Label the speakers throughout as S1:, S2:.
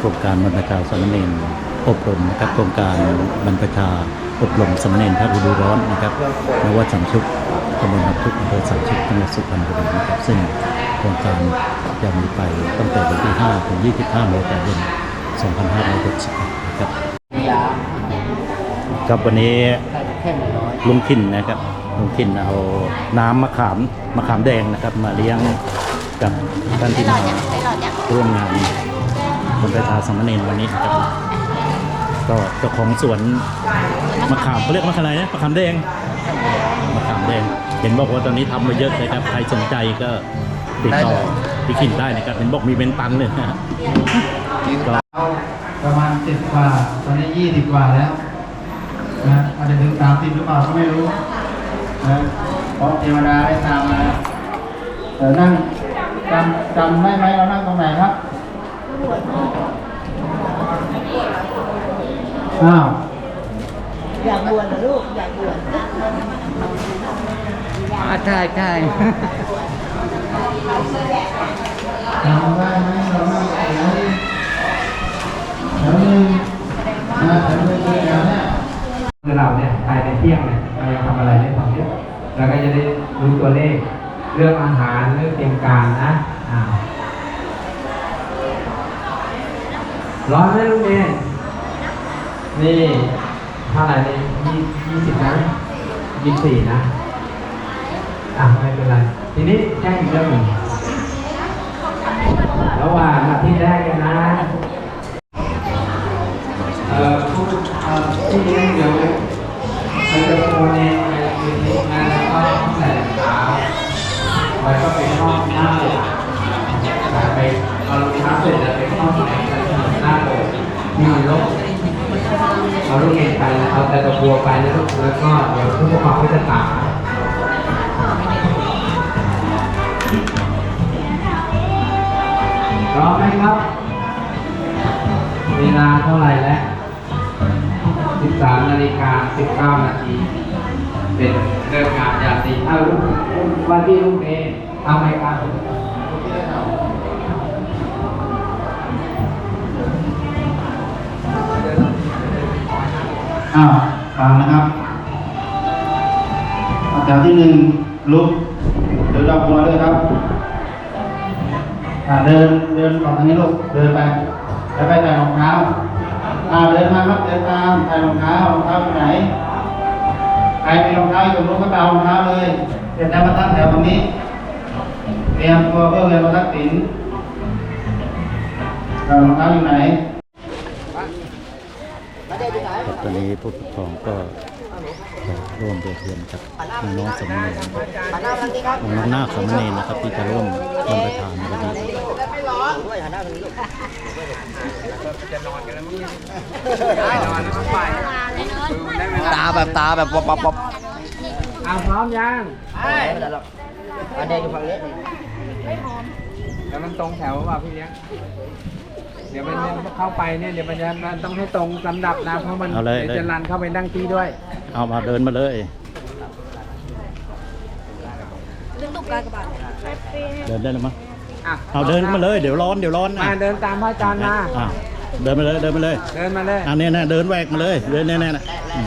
S1: โครงการบรรพชาสามเณรอบรมนะครับโครงการบรรพชาอบรมสามเณรพระฤดูร้อนนะครับนวัดสัมชุกตำบลหับทุกอำเภอสัมชุกจังหวัดสุพรรณบุรีนะครับซึ่งโครงการจะมีไปตั้งแต่วันที่ 5 ถึง 25เมษายน2561นะครับครับวันนี้ลุงขินนะครับลุงขินเอาน้ำมะขามมะขามแดงนะครับ มาเลี้ยงกับท่านที่มาร่วมงาน บนประชาสามเณรวันนี้นะครับก็เจ้าของสวนมะขามเขาเรียกมะขามอะไรนะมะขามแดงมะขามแดง เห็นบอกว่าตอนนี้ทำมาเยอะเลยครับใครสนใจก็ติดต่อพี่ขินได้นะครับเห็นบอกมีเป็นตันเลยนะฮะก็
S2: ประมาณสิบกว่า ตอนนี้ยี่สิบกว่าแล้วนะอาจจะถึงสามสิบหรือเปล่าก็ไม่รู้นะเพราะเทวดาได้ตามมาเออนั่งจำจำได้ไหมเรานั่งตรงไหนครับ อ้าว
S3: อยากบวชเหรอลูกอยากบวช
S4: ใช่ใช่
S2: จำได้ไหมเรานั่งแถวนี้แถวหนึงนะแถวหนึงคือแถวเนี้ย
S5: คือเราเนี่ยภายในเที่ยงเนี่ยเราจะทำอะไรได้ทำเนี่ยเราก็จะได้รู้ตัวเลขเรื่องอาหารเรื่องเตรียมการนะอ่าร้อนไหมลูกเมย์ นี่เท่าไหร่นี่ยี่ยี่สิบนะยี่สี่นะ อะไม่เป็นไร ทีนี้แจ้งอีกเรื่องหนึ่งระหว่างอาทิตย์แรกเนี่ยนะเอ่อที่นี้เดี๋ยว 19 นาที เป็นเรื่องงานยามดีถ้าลูกวันที่ลูกเองทำไมครับ
S2: อ้าวฟังนะครับแถวที่หนึ่งลุกเดินรอบหัวเลยครับอ่าเดินเดินก่อนทางนี้ลูกเดินไปแล้วไปใส่รองเท้า อ่าเดินมาครับเดินตามใส่รองเท้ารองเท้าอยู่ไหนใครมีรองเท้าอยู่รู้ก็ไปเอารองเท้าเลยเสร็จแล้วมาตั้งแถวตรงนี้เตรียมตัวเพื่อเรียนมาทักษิณรองเท้าอยู่ไหน
S1: ตอนนี้ผู้ปกครองก็ร่วมเดือดเรียนกับน้องสมเณรน้องๆนาสมเณรนะครับที่จะร่วมร่วมประธานใน วันนี้
S4: ตาแบบตาแบบป๊อปป๊อปป๊อป
S5: เอาพร้อมยัง
S3: อันนี้อยู่ฝั่งนี้
S5: แล้วมันตรงแถวว่าพี่เลี้ยง เดี๋ยวมันเข้าไปเนี่ยเดี๋ยวมันจะมันต้องให้ตรงลำดับนะเพราะมัน
S1: เดี๋
S5: ยวจะรันเข้าไปนั่งที่ด้วย
S1: เอามาเดินมาเลยเดินได้แล้วมั้ง
S5: อะ
S1: เอาเดินมาเลยเดี๋ยวร้อนเดี๋ยวร้อน
S5: มาเดินตามพระอาจารย์มา
S1: อะเดินมาเลยเดินมาเลย
S5: เดินมาเลย
S1: อันนี้นะเดินแหวกมาเลยเดินแน่ๆนะอืม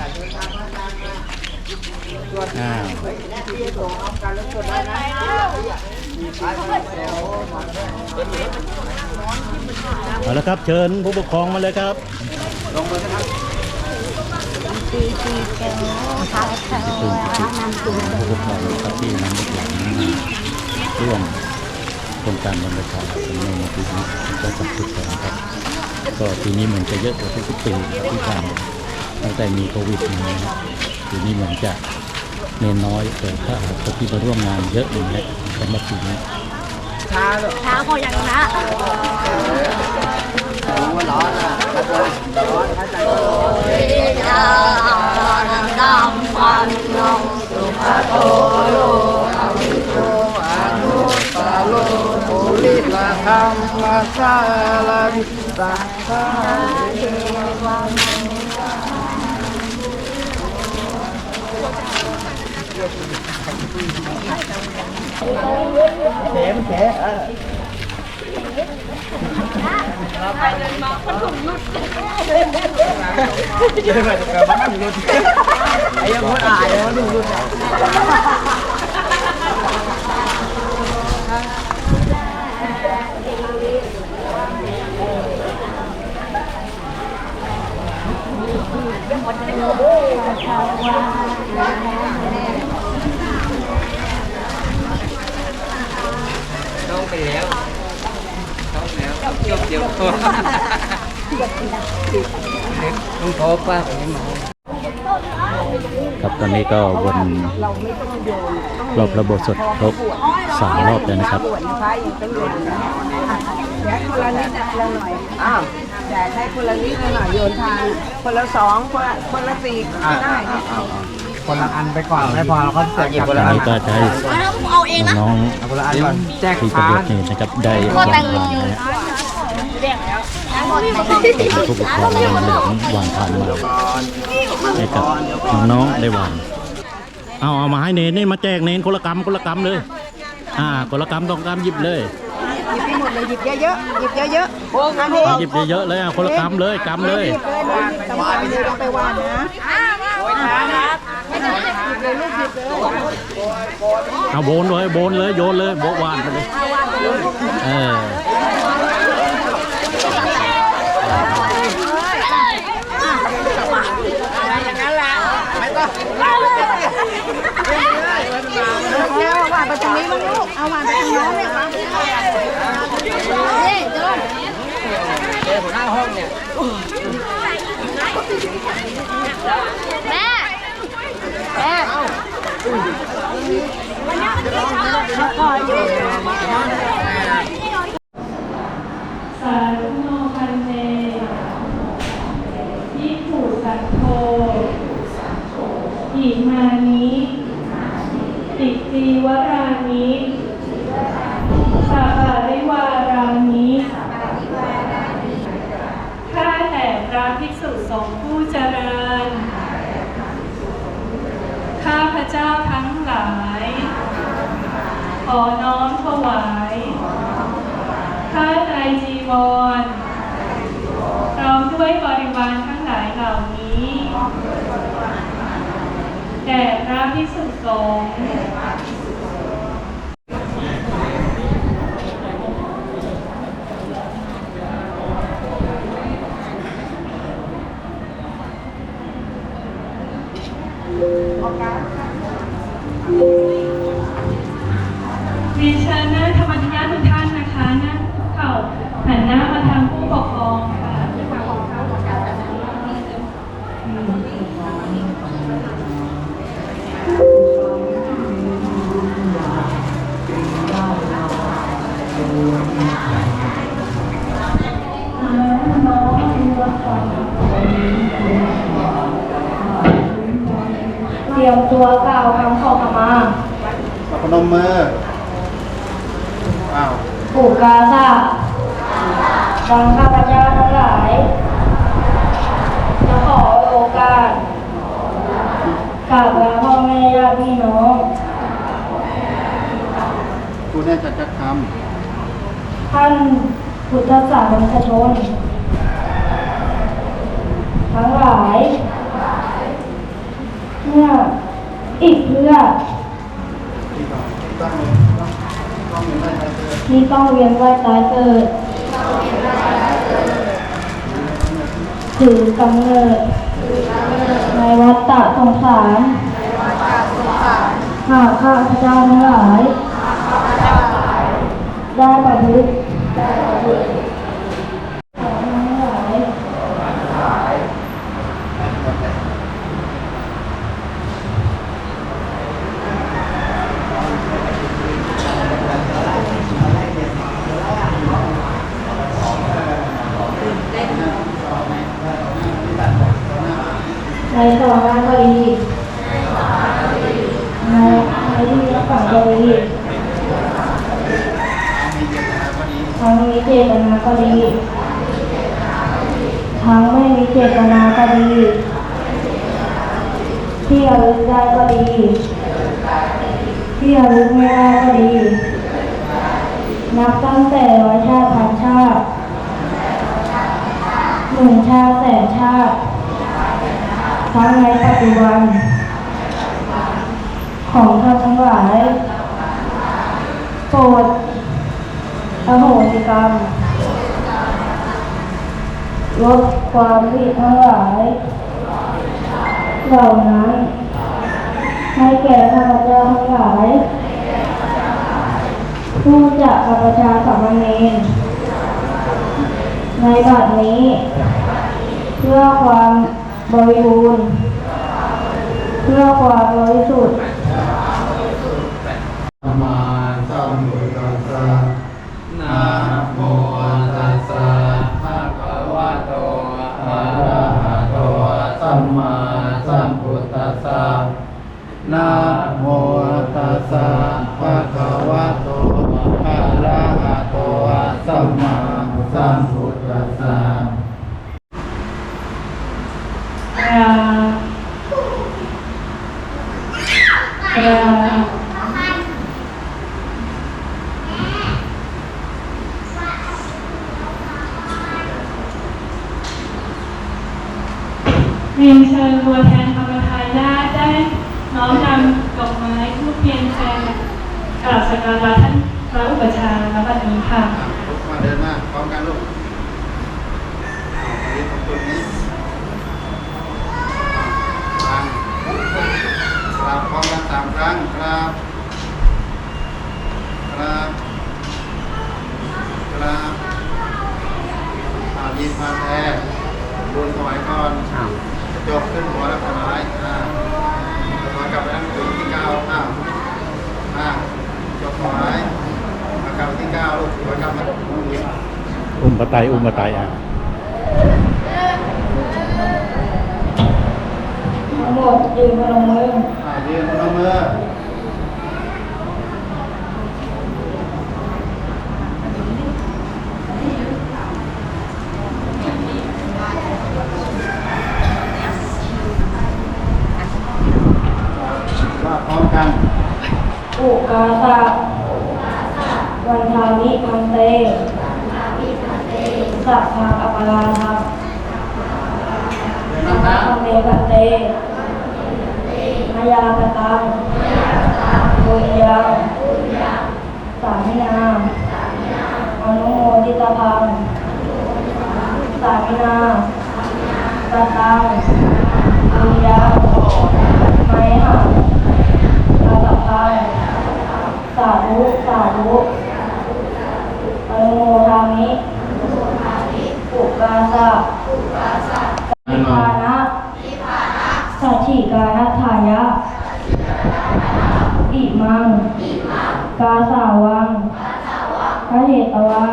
S1: อ้าวเอาละครับเชิญผู้ปกครองมาเลยครับซึ่งผู้ปกครองนะครับที่นำลูกหลานมาร่วม โครงการบรรพชาสำเนาในปีนี้ก็สักชุดแล้วนะครับก็ปีนี้เหมือนจะเยอะกว่าทุกๆปีนะครับที่ผ่านมาตั้งแต่มีโควิดมานะครับปีนี้เหมือนจะเน้นน้อยแต่ถ้าคนที่มาร่วมงานเยอะอย่างนี้สำหรับปีนี้
S3: เท้าพอยังนะ
S2: เ Come
S6: silence, Để mình sẽ ở Chơi mà bắn luôn. Ấy muốn ai muốn luôn.
S4: ต้องไปแล้วต้องแล้วจบเดียวโทรต้องโทรป้าไปหมอ
S1: ครับตอนนี้ก็วนรอบระบบสดครบสามรอบแล้วนะครับ
S3: แจกคนละนิดละหน่อยอ้าวแจกให้คนละนิดละหน่อยโยนทานคนละสองคนละคนละสี่ได้เนี่ย
S5: คนละอันไปก่อนไม่พอเราก็แจกกลับ
S1: ตอนนี้ก็จะให้
S3: เอาเองนะ
S1: น้อง
S5: เอาคนละอันก่อนแจก
S1: ๆที่ประ
S5: ทา
S1: โยช
S5: น
S1: น์นี่นะครับได้วางวางนะฮะเป็นผู้ปกครองเหลืองวางทานมาให้กับน้องๆได้วางเอาเอามาให้เนนนี่มาแจกเนนคนละกำคนละกำเลย อ่าคนละกำต้องกำหยิบเลย
S3: หยิบไปหมดเลยหยิบเยอะๆหยิบเยอะๆอันนี้
S1: เอาหยิบเยอะๆเลยอะคนละกำเลยกำเลย
S3: หยิบเลยนะต้องการเลยต้องไปวาดนะเลยลูกหยิบเลย
S1: เอาโบนเลยโบนเลยโยนเลยโบกวานไปเลยเออ
S3: เอาวาดไปตรงนี้มั้งลูก เอาวาดไปตรงโน้นเลยครับนี่เดินแม่ แม่ก่อนอยู่
S7: สาธุโนพันเตยิผูสัตโธอิ มานิติจีวรานิสัปาริวารานิข้าแต่พระภิกษุสงฆ์ผู้เจริญ ข้าพระเจ้าทั้งหลาย ขอน้อมถวายผ้าไตรจีวร พร้อมด้วยบริวารทั้งหลายเหล่านี้ แด่พระภิกษุสงฆ์ เต
S8: รียมตัวกล่าวคำขอขมา
S2: พนมมืออ้าว
S8: ปู่กาซาดังข้าพเจ้าทั้งหลาย จะขอโอกาสกราบลาพ่อแม่ญาติพี่น้อง
S2: กูแน่จัดจัดท
S8: ท่านพุทธศาสนิกชน ทั้งหลายเมื่ออีกเพื่อที่ต้องเวียนว่ายตายเกิด ถือกำเนิด ในวัฏฏะสงสารหากข้าพเจ้าทั้งหลาย ได้ประพฤติทั้งหลายในสองงานก็ดีในในที่รับฝังก็ดีทั้งมีเจตนาก็ดีทั้งไม่มีเจตนาก็ดี ที่ระลึกได้ก็ดี ที่ระลึกไม่ได้ก็ดี นับตั้งแต่ร้อยชาติพันชาติ หนึ่งชาติแสนชาติ ทั้ง ในปัจจุบัน ของท่านทั้งหลายโปรดอโหสิกรรมลดความผิดทั้งหลาย เหล่านั้น ให้แก่ข้าพเจ้าทั้งหลาย ผู้จะกับประชาสามเณรในบัดนี้ เพื่อความ บริบูรณ์เพื่อความบริสุทธิ์
S2: มาสัมพุทธัสสะนะโมตัสสะภะคะวะโตอะระหะโตสัมมาสัมพุทธัสสะนะโมตัสสะภะคะวะโตอะระหะโตสัมมาสัมพุทธัสสะ
S7: ราราเรียนเชิญตัวแทนธรรมทายาทได้น้อมนำดอกไม้ทูบเทียนแทนกราบสักการะท่านพระอุปชฌาย์ณบัดนี้ค่ะ
S2: ลุกมาเดินมาพร้อมกันลูกเอาไปตรงจุดนี้กลางกราบพร้อมกันสามครั้งกราบกราบกราบอายินมาแท้บุญถวายก่อนจบขึ้นหัวแล้วถวายอ่าถวายกลับไปนั่งจุดที่เก้าอ้าวอ่าจบถวายมากลับที่เก้าลูกถวายกลับมา
S1: อุ้ มปะไตอุ้มปะไตอะ
S8: ทั้งหมดยืนพนมมือ
S2: อ่ายืนพนมมือว่าพร้อมกัน
S8: อุกาสะวันทามิพันเต สัพพะอัปปาราทัพ
S2: เดิน
S8: สั
S2: มา
S8: พ
S2: ค
S8: พะเมกัเตมายาตตังบุญยังสามินาอนุโมทิตาพังสามินาตตังบุญยังไมหังตาตะพังสาธุสาธุอนุโมทามิอุกาสะ นิพพานะสัจฉิกานัทายะ อิมัง กาสาวังพระเหตวา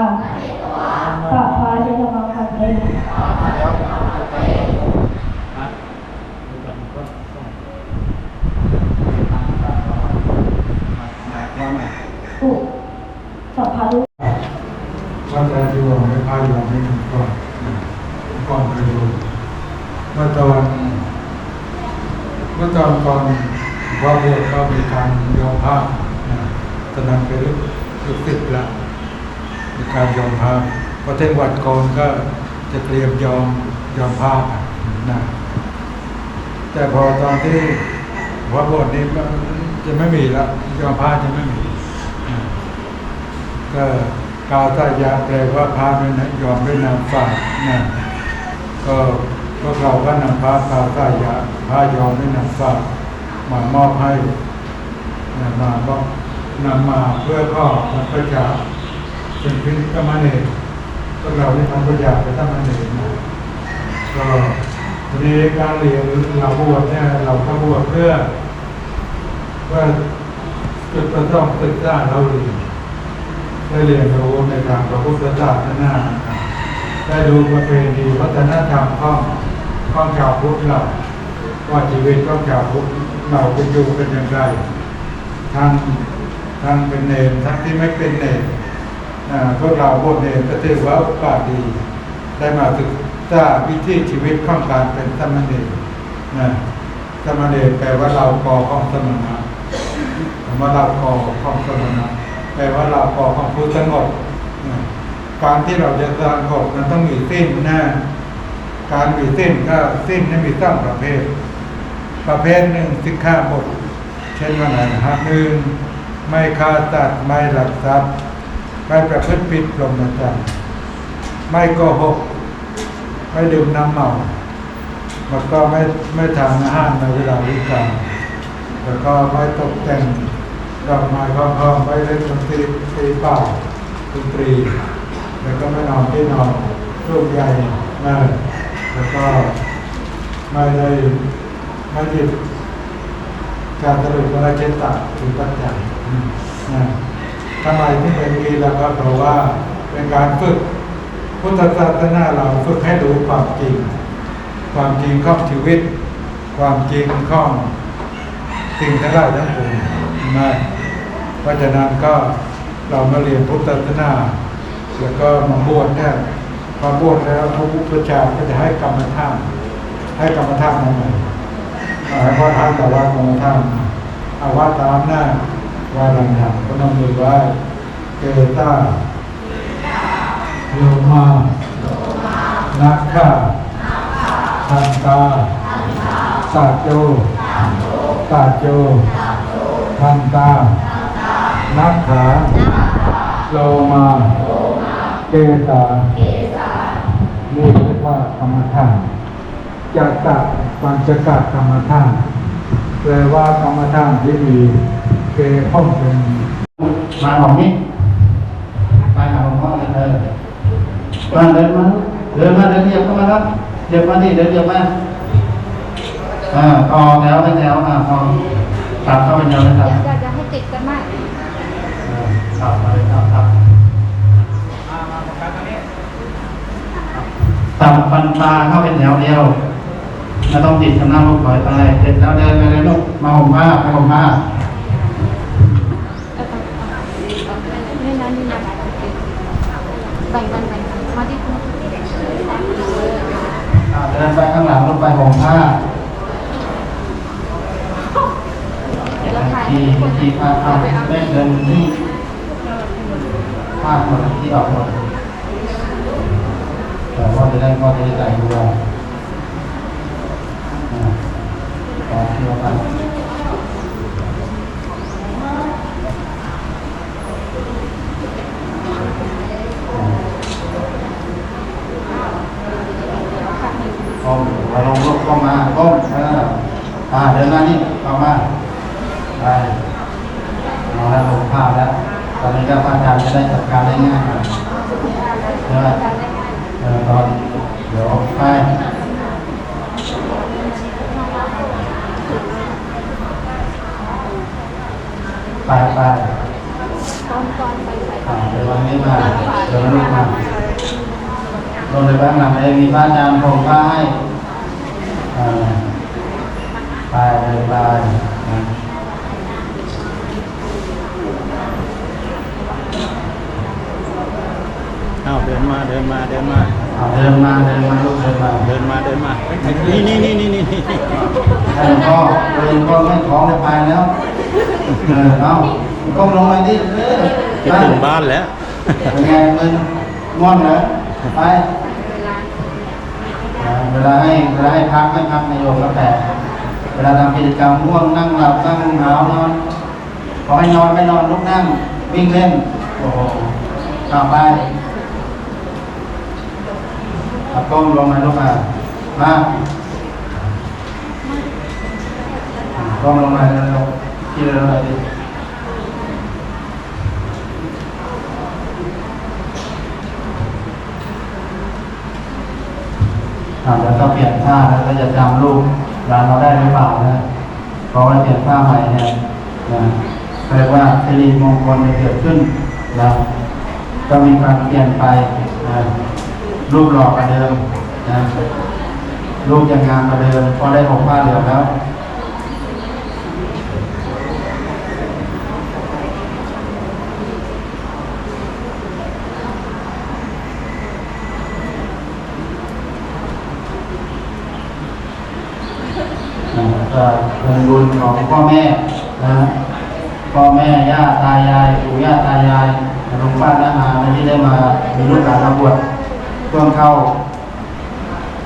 S8: ปะพาเจตมังคันเตอุสัพพะทุ
S9: ว่าจะดูให้พายอมให้ถึงก่อนก่อนไปดูเมื่อตอนเมื่อตอนก่อนว่าบวชก็มีการยอมผ้านะตอนนั้นเป็นลูกลูกศิษย์ละมีการยอมผ้าพอ เทศวัดก่อนก็จะเตรียมยอมยอมผ้านะแต่พอตอนที่ว่าบวชนี้จะไม่มีและยอมผ้าจะไม่มี ก็กาวตายาแปลว่าพระด้วยนะยอมด้วยนามฝากนะก็พวกเราก็นำพระกาวตายาพระยอมด้วยนามฝากมามอบให้นะมาก็นำมาเพื่อข้อมันประชาเป็นพิธามเนร พวกเราได้ทำประโยชน์ไปทำเนรนะก็ทีนี้การเรียนหรือเราบวชเนี่ยเราก็บวชเพื่อเพื่อจุดประสงค์ศึกษาเราเรียนได้เรียนรู้ในทางพระพุทธศาสนาได้ดูประเพณีวัฒนธรรมข้องข้องชาวพุทธเราว่าชีวิตของชาวพุทธเราเป็นอยู่เป็นอย่างไรทั้งทั้งเป็นเนรทั้งที่ไม่เป็นเนร พวกเราบวชเนรก็ถือว่าโอกาสดี ได้มาศึกษาวิถีชีวิตของการเป็นสมณเณรนะสมณเณรแปลว่าเรากอของสมณะคำว่าเรากอของสมณะแปลว่าเราขอความผู้สงบการที่เราจะสงบนั้นต้องมีสิ้นนะการมีสิ้นก็สิ้นนี่มีสองประเภท ประเภทหนึ่งสิกขาบท เช่นว่าไหนฮะหนึ่งไม่ฆ่าสัตว์ไม่หลักทรัพย์ ไม่ประพฤติผิดพรหมจรรย์ไม่โกหก ไม่ดื่มน้ำเมาแล้วก็ไม่ไม่ทานอาหารในเวลาวิกาลแล้วก็ไม่ตกแต่งดอกไม้ข้องๆไม่เล่นดนตรีตีเป่าดนตรี แล้วก็ไม่นอนที่นอนรูปใหญ่นะแล้วก็ไม่ได้ไม่หยิบการตลุกอะไรเช่นตัดหรือตัดใจอืมนะ ทำไมที่เป็นอย่างนี้แล้วก็เพราะว่าเป็นการฝึกพุทธศาสนาเราฝึกให้รู้ความจริง ความจริงของชีวิต ความจริงของสิ่งทั้งหลายทั้งปวงนะเพราะฉะนั้นก็เรามาเรียนพุทธศาสนาแล้วก็มาบวชเนี่ยพอบวชแล้วพระพุทธเจ้าก็จะให้กรรมฐานให้กรรมฐานมาใหม่ให้พ่อท่านแต่ว่ากรรมฐานเอาว่าตามหน้า ว่าดังทำก็ต้องมือว่าเกต้าโยมานักข่าทันตาตาโจตาโจทันตา นักขาโลมาเกตานี่เรียกว่ากรรมฐานจักตะปัญจกะกรรมฐานแปลว่ากรรมฐานที่มี เกข้องเป็น
S2: มาของนี้ไปหาหลวงพ่อเลยเออมาเดินมาเดินมาเดินเหยียบเข้ามาครับเหยียบมาดิเดินเยียบมาอ่าต่อแถวเป็นแถวอ่าพอตัดเข้าเป็นแถวเลยครับ
S3: จะจะให้ติดกันมาก
S2: เออตัดมาเลยครับตัดตัดฟันปลาเข้าเป็นแถวเดียวไม่ต้องติดกันหน้าลูกถอยไปเสร็จแล้วเดินไปเลยลูกมาห่มผ้าไปห่มผ้า
S3: ไม่นั้นนี่นะ แบ่งกันแบ่งกันมาที่คุณ
S2: อ่าเดินไปข้างหลังลงไปห่มผ้า
S3: แล้วถ่าย
S2: ที่ที่ผ้าผ้าเล่เดินที่ผ้าหมดที่ออกหมดแต่ว่าจะได้ก็จะได้ใส่ดูแลอ่าต่อเที่ยวไป ก้มเอาลงลุกก้มมาก้มเอออ่าเดินหน้านี่เข้ามาไปเอาแล้วลงภาพแล้ว ตอนนี้ก็พระอาจารย์จะได้จัดการได้ง่ายหน่อยใช่ไหมเออตอนเดี๋ยวไปไปไป
S3: ตอนตอนไปใส่
S2: อ่าเดี๋ยววันนี้มาเดี๋ยววันนี้มา ลงในบ้านหลังเองมีพระอาจารย์ผมพาให้อ่าไปเลยไปนะ
S1: อ้าวเดินมาเดินมาเดินมา
S2: เอาเดินมาเดินมาลูกเดินมา
S1: เดินมาเดินมานี่นี่นี่นี่นี่นี่
S2: ให้หลวงพ่อเดินก็ไม่ท้องได้ไปแล้วเออเอาก้มลงไปดิเออ
S1: จะถึงบ้านแล้ว
S2: เป็นไงมึงง่วงเหรอไปอ่า เวลาให้เวลาให้พักไม่พักในโยมแล้วแต่ เวลาทำกิจกรรมง่วงนั่งหลับนั่งหาวนอนขอให้นอนไม่นอนลุกนั่งวิ่งเล่นโอ้โหกลับไปเอาก้มลงมาลูกมามาก้มลงมาเร็วๆที่เร็วๆดิ แล้วก็เปลี่ยนผ้าแล้วก็จะจำรูปร้านเราได้หรือเปล่านะเพราะว่าเปลี่ยนผ้าใหม่เนี่ยนะเรียกว่าสิริมงคลจะเกิดขึ้นนะก็มีการเปลี่ยนไปนะรูปหลอกว่าเดิมนะรูปยังงามกว่าเดิมพอได้หกผ้าเหลืองแล้ว นะเป็นบุญของพ่อแม่นะพ่อแม่ย่าตายายปู่ย่าตายายลุงป้าน้าอาที่ได้มามีลูกหลานมาบวชช่วงเข้า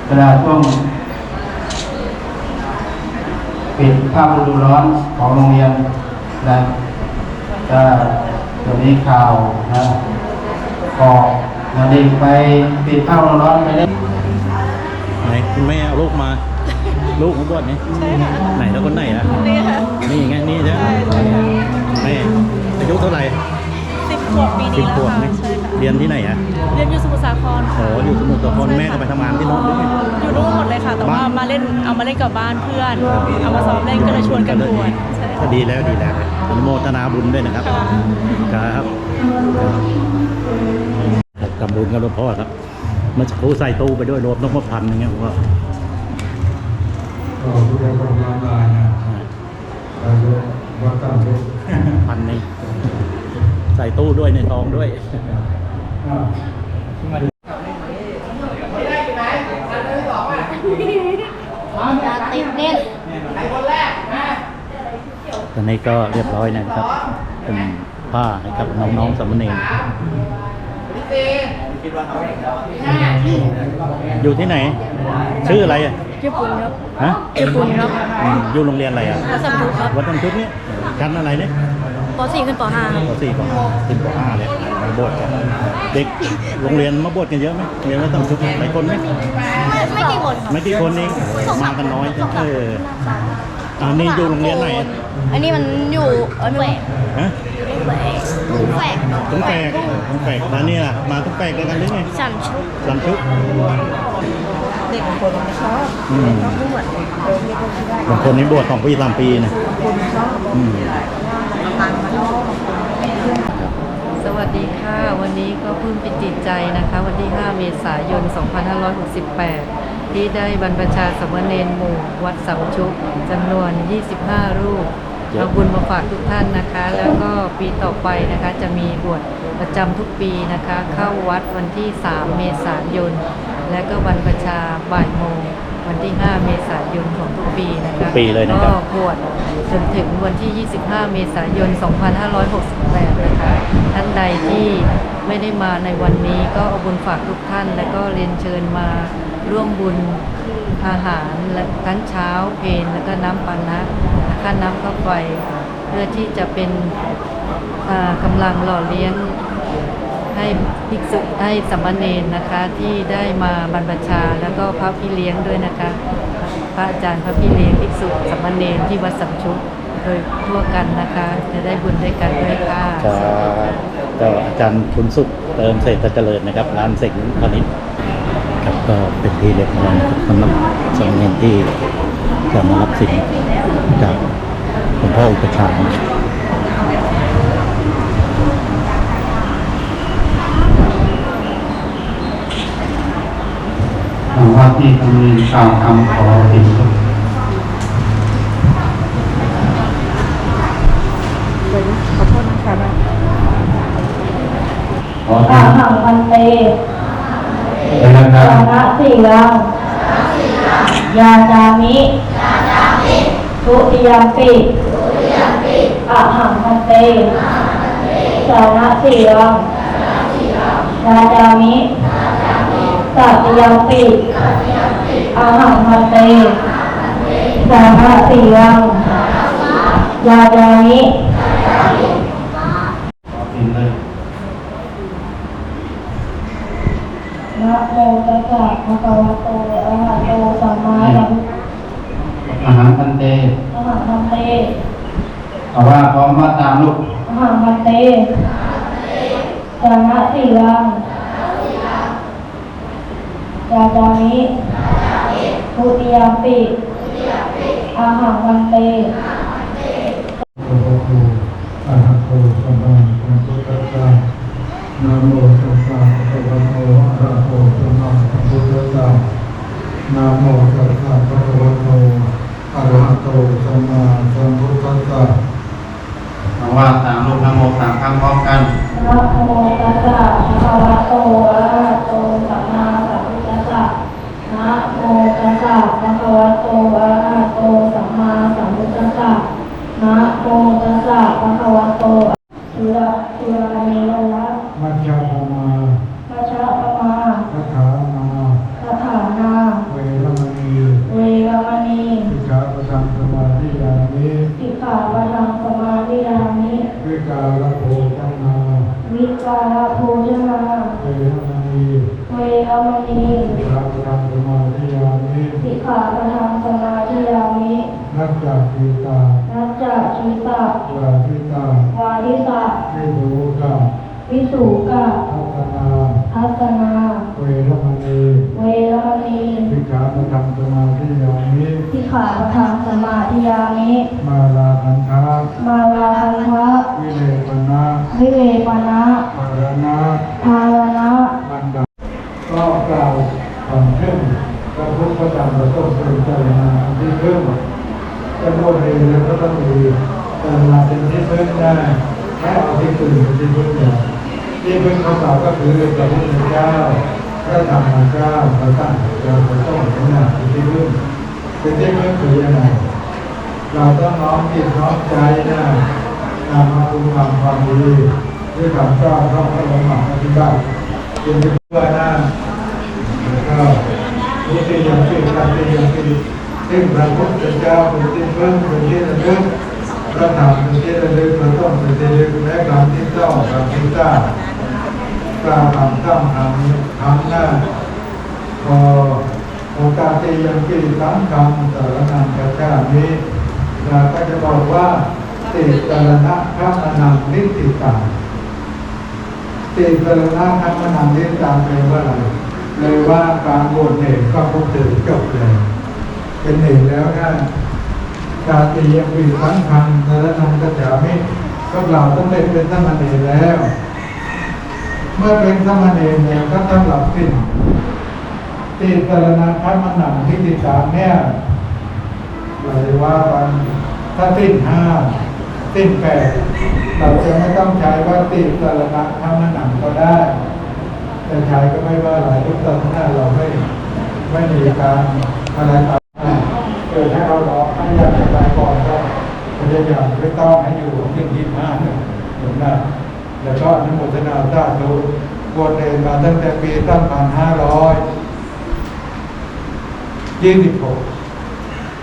S2: เวลาช่วงปิดภาคฤดูร้อนของโรงเรียนนะก็ตอนนี้ข่าวนะกอกนาดีไปปิดภาคฤดูร้อนไปเล่น
S1: ไหนคุณแม่เอาลูกมา ลูกของบวชนี่ไหนแล้วคนไหนอะนี่ไงนี่ใช่ไหมแม่อายุเท่าไหร่
S7: สิบขวบปี
S1: สิ
S7: นี้
S1: บข
S7: แล้ว
S1: วบ
S7: ค่ะ
S1: นี่
S7: ใช่ค่ะ
S1: เรียนที่ไหนอะ
S7: เรียนอยู่สมุทรสาคร
S1: โอ้
S7: ค่ะ
S1: อยู่สมุทรสาครแม่ก็ไปทำงานที่โน้นด้วย
S7: อยู่นู่นหมดเลยค่ะ แต่ว่า
S1: บ้าน
S7: มาเล่นเอามาเล่นกับบ้านเพื่อน เอามาซ้อมเล่นก็เลยชวนกันบวชใช่
S1: ก็ดีแล้วดีแล้วอนุโมทนาบุญด้วยนะครับครับกำบุญกับหลวงพ่อครับเมันครูใส่ตู้ไปด้วยรวมต้องมาพันอย่างเงี้ยผมว่า
S9: ก็ผู้ใดก็มาได้นะเราจะว่าตั้งยก
S1: พันนึงใส่ตู้ด้วยในซองด้วย
S9: อ่า
S3: อย่าติดเน็ต
S1: ตอนนี้ก็เรียบร้อยนะครับเป็นผ้าให้กับน้องๆสามเณร อยู่ที่ไหน ชื่ออะไรอะ
S3: ญี่ปุ่นครับ
S1: ฮะ
S3: ญี่ปุ่นครับ
S1: อืมอยู่โรงเรียนอะไรอะ
S3: วัดสำทุครับ
S1: วัดน้ำชุบเนี่ยชั้นอะไรเนี่ย
S3: ป .4 ขึ้นป .5
S1: ปสี่ปห้าขึ้นปห้าเลยมาบวชกันเด็กโรงเรียนมาบวชกันเยอะไหมเรียนวัดน้ำชุบหลายคนไหม
S3: ไม่กี่คนครับ
S1: ไม่กี่คนเองมากันน้อยเอออันนี้อยู่โรงเรียนไหนอะ
S3: อันนี้มันอยู่เออแฝก
S1: ฮะ
S3: แฝกแฝก
S1: ตุ้งแปลกตุ้งแปลกแล้วนี่ล่ะมาตุ้งแปลกด้วยกันหรือไง
S3: ฉันชุบ
S1: ลำชุบ
S3: เด็กคนชอบ
S1: อืมบางคนนี่บวชสองปีสามปีนะอืม
S10: สวัสดีค่ะ วันนี้ก็เพิ่งปิติดใจนะคะ วันที่ 5 เมษายน 2568 ที่ได้บรรพชาสามเณรหมู่วัดสำชุกจำนวน 25 รูป เอาบุญมาฝากทุกท่านนะคะ แล้วก็ปีต่อไปนะคะจะมีบวชประจำทุกปีนะคะ เข้าวัดวันที่ 3 เมษายน และก็บรรพชาบ่ายโมงวันที่ 5 เมษายนของทุกปีนะคะ
S1: ปีเลยนะครับ
S10: ก็บวชจนถึงวันที่ 25 เมษายน 2568 นะคะ ท่านใดที่ไม่ได้มาในวันนี้ก็เอาบุญฝากทุกท่าน และก็เรียนเชิญมาร่วมบุญ อาหารและทั้งเช้าเพนแล้วก็น้ำปานะนะคะน้ำข้าวไฟ เพื่อที่จะเป็นอ่ากำลังหล่อเลี้ยงให้ภิกษุให้สามมาเณรนะคะที่ได้มาบรรพชาแล้วก็พระพี่เลี้ยงด้วยนะคะ พระอาจารย์พระพี่เลี้ยงภิกษุสามมาเณรที่วัดสัมชุกโดยทั่วกันนะคะ จะได้บุญด้วยกันด้วยค่ะ
S1: ก็อาจารย์คุณสุขเติมเศรษฐเจริญนะครับร้านเสงพาณิชย์ ครับก็เป็นที่เรียบร้อยนะครับสำหรับสามเณรที่จะมารับสิ่งจากหลวงพ่ออุปชฌาย์
S2: หวังว่าที่กำลังกล่าวคำขอติดทุก
S8: ขอโทษนะคะ
S2: ขอ
S8: อา
S2: ให้
S8: หังพันเต
S2: เป็นนะครั
S8: สา
S2: บ
S8: นะสี่รังยาจามิทุติยมปิอหังพันเตสานะสี่รังยาจามิสัติยมปิอหังพันเตสานะสี่รังยาจามิ
S2: ติดเลย
S8: นะ โมตัสสะภะคะวะโตอะระหะโตสัมมาสัมพุท
S2: อาหารพันเต
S8: อะหังพันเต
S2: เอาว่าพร้อมว่าตามลูก
S8: อะหังพันเตสานะสี่รังยาจามิทุติยมปิอาหังพันเต
S9: พระพุทธอะระหะโตสัมมาสัมพุทธัสสะนะโมตัสสะภะคะวะโตอะระหะโตสัมมาสัมพุทธัสสะ นะโมตัสสะภะคะวะโตอะระหะโตสัมมาสัมพุทธัสสะ
S2: เอาว่าตามลูกนะโมสามครั้งพร้อมกัน
S8: นะโมตัสสะภะคะวะโตอะระหะโตสัมมาสัมพุทธัสสะนะโมตัสสะภะคะวะโตอะระหะโตสัมมาสัมพุทธัสสะนะโมตัสสะภะคะวะโตสุระสุรานิโรธ
S9: มัจจามา
S8: มัชฌะปมา
S9: คาถามา
S8: สถานา
S9: เว วิกาลโภชนา
S8: วิการโภชนา
S9: เวรมณี
S8: เวรมณี
S9: พระธรรมสมาธิยามิ
S8: สิกขาปะทังสมาธิยามิ
S9: นักจากกีตา
S8: นัจจะชีตะ
S9: วาทิตาวา
S8: ริสะ
S9: วิภูกา
S8: วิสุกะ
S9: พัฒนา
S8: ทัศนา
S9: เวรมณี
S8: เวรมณี
S9: สิกขาปธรรมสมาธิยามิ
S8: สิกขาปะทังสมาธิยามิ
S9: มาลาคันธา
S8: มาลา คันทะ
S9: วิเลปนะ
S8: วิเวปนะ
S9: ปารณะ
S8: ภารณะ
S9: บันดาก็กล่าวก่อนขึ้นพระพุทธธรรมประสงค์เป็นเจรณาที่พึ่งจะบวชเองแล้วก็ต้องมีเจรณาเป็นที่พึ่งได้ให้เอาที่พึ่งเป็นที่พึ่งเนี่ยที่พึ่งของเราก็คือพระพุทธเจ้าพระธรรมเจ้าพระสังฆเจ้าพระสงฆ์เนี่ยเป็นที่พึ่งเป็นที่พึ่งคือยังไงเราต้องน้อมจิตน้อมใจนะ นำมาคุณทำความดีด้วยคำกล้าเข้าพระองค์ปฏิบัติจนเป็นเพื่อหน้าแล้วก็รู้ที่ยังที่การที่ยังที่ซึ่งพระพุทธเจ้าเป็นที่พึ่งเป็นที่ระลึกพระธรรมเป็นที่ระลึกพระต้องเป็นที่ระลึกและการที่เจ้าการที่เจ้ากล่าวคำตั้งคำคำหน้าพอโอกาสที่ยังกิริสังคำสารนังกระชานี้เราก็จะบอกว่า ติสารณะข้ามนังนิติตังติสารณะข้ามนังนิติตังเป็นว่าอะไรเลยว่าการบวชเหตุก็คงถึงจบเลยเป็นเหตุแล้วนะการที่ยังกิริสังคำสารนังกระชามิก็เราต้องได้เป็นสมเณรแล้ว เมื่อเป็นสมเณรเนี่ยก็ต้องหลับสิ้นติสรณพัฒมันหนังที่ติสาเนี่ยเลยว่าวันถ้าสิ้นห้า สิ้นแปดเราจะไม่ต้องใช้ว่าติสรณพัฒมันหนังก็ได้แต่ใช้ก็ไม่ว่าหลายทุกตอนหน้าเราไม่ไม่มีการอะไรต่างๆเกิดให้เราหลอให้อยากจะไปก่อนก็พยายามไม่ต้องให้อยู่ถึงยี่ห้าเนี่ยเหมือนนั้นแล้วก็อนุโมทนาสาธุบวชเองมาตั้งแต่ปีตั้งพันห้าร้อยยี่สิบหก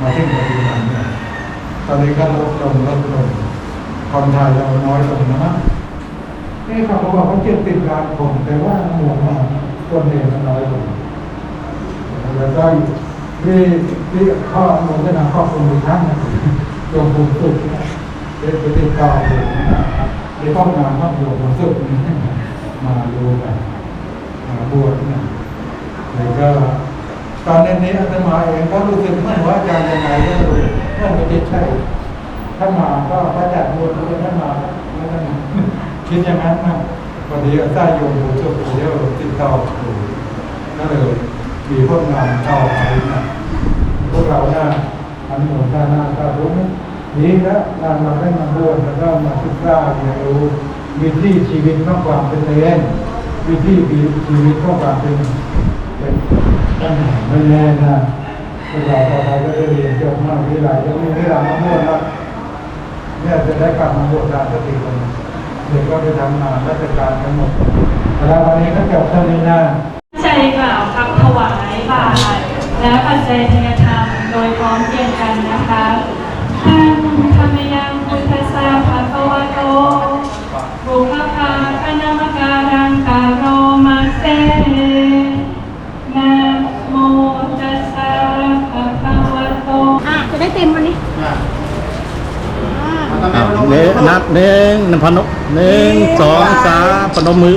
S9: มาถึงปัจจุบันเนี่ยตอนนี้ก็ลดลงลดลง คนไทยเราน้อยลงนะมั้งนี่เขาบอกว่าเจ็ดสิบล้านคนแต่ว่าหมู่มากคนเองมันน้อยลงแล้วก็ที่ที่ข้อมูลจะนำข้อมูลอีกครั้งนะรวมภูมิสุขเด็กไปติดต่อเลยในข้องานข้อมูลภูมิสุขนี่มาดูกันมาบวชนะแล้วก็ตอนนี้อาตมาเองก็รู้สึกไม่ว่าจารย์ยังไงก็รู้ว่าไม่ได้ใช่ ถ้ามาก็พระจัดบวชก็ไม่มาไม่ต้องคิดอย่างนั้นนะพอดีก็ใต้โยมผู้ชมเดียวติดต่ออยู่ก็เลยมีพวกงานต่อไปนะพวกเราเนี่ยอันหมดหน้าหน้าก็รู้ดีแล้วการมาได้มาบวชแล้วก็มาศึกษาเรียนรู้วิถีชีวิตของควาเป็นเองวิถีชีวิตของควาเป็นเป็นตั้งไม่แน่นะพวกเราต่อไปก็จะเรียนจบมากวิไลจะมีเวลามาบวชแล้ว เนี่ยจะได้กลับมาบวชได้สักทีคนเด็กก็ไปทำงานราชการทั้งหมดแล้ววันนี้ก็จบเท่านี้นะ
S7: ใจกล่าวคำถวายบายและปัจจัยทยธรรมโดยพร้อมเพรียงกัน เน
S3: นั
S1: บหนึ่งนำพนุหนึ่งสองสามพนมมือ